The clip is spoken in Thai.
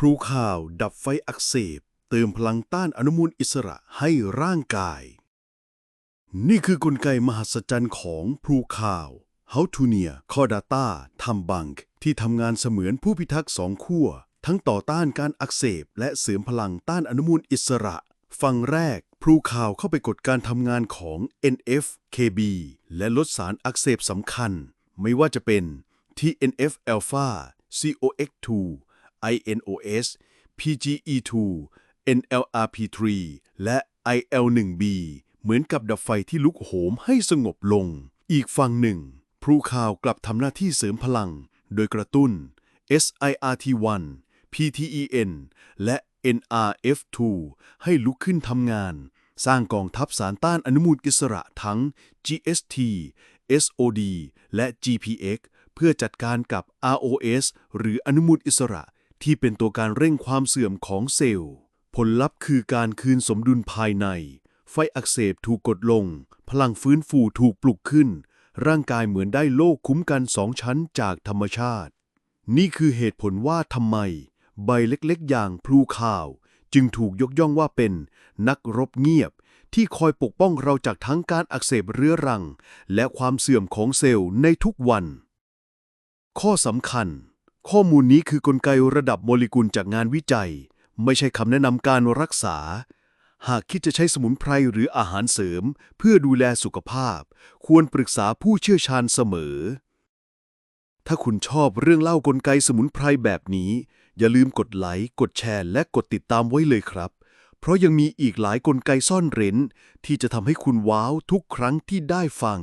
พลูข่าวดับไฟอักเสบ เติมพลังต้านอนุมูลอิสระให้ร่างกาย นี่คือกลไกมหัศจรรย์ของพลูข่าวเฮาทูเนียคอดาตาทัมบังที่ทำงานเสมือนผู้พิทักษ์สองขั้วทั้งต่อต้านการอักเสบ และเสริมพลังต้านอนุมูลอิสระฝั่งแรกพลูข่าวเข้าไปกดการทำงานของ NF KB และลดสารอักเสบสำคัญ ไม่ว่าจะเป็น TNF alpha COX2 INOS PGE2 NLRP3 และ IL1B เหมือนกับดับไฟที่ลุกโหมให้สงบลง อีกฝั่งหนึ่งพลูข่าวกลับทำหน้าที่เสริมพลัง โดยกระตุ้น SIRT1 PTEN และ NRF2 ให้ลุกขึ้นทำงาน สร้างกองทัพสารต้านอนุมูลอิสระทั้ง GST SOD และ GPX เพื่อจัดการกับ ROS หรืออนุมูลอิสระ ที่เป็นตัวการเร่งความเสื่อมของเซลล์ ผลลัพธ์คือการคืนสมดุลภายใน ไฟอักเสบถูกกดลง พลังฟื้นฟูถูกปลุกขึ้น ร่างกายเหมือนได้โลกคุ้มกันสองชั้นจากธรรมชาติ นี่คือเหตุผลว่าทำไม ใบเล็กๆ อย่างพลูข่าว จึงถูกยกย่องว่าเป็นนักรบเงียบที่คอยปกป้องเราจากทั้งการอักเสบเรื้อรัง และความเสื่อมของเซลล์ในทุกวัน ข้อสำคัญ ข้อมูลนี้คือกลไกระดับโมเลกุลจากงานวิจัย ไม่ใช่คำแนะนำการรักษา หากคิดจะใช้สมุนไพรหรืออาหารเสริม เพื่อดูแลสุขภาพ ควรปรึกษาผู้เชี่ยวชาญเสมอ ถ้าคุณชอบเรื่องเล่ากลไกสมุนไพรแบบนี้ อย่าลืมกดไลค์ กดแชร์ และกดติดตามไว้เลยครับ เพราะยังมีอีกหลายกลไกซ่อนเร้น ที่จะทำให้คุณว้าวทุกครั้งที่ได้ฟัง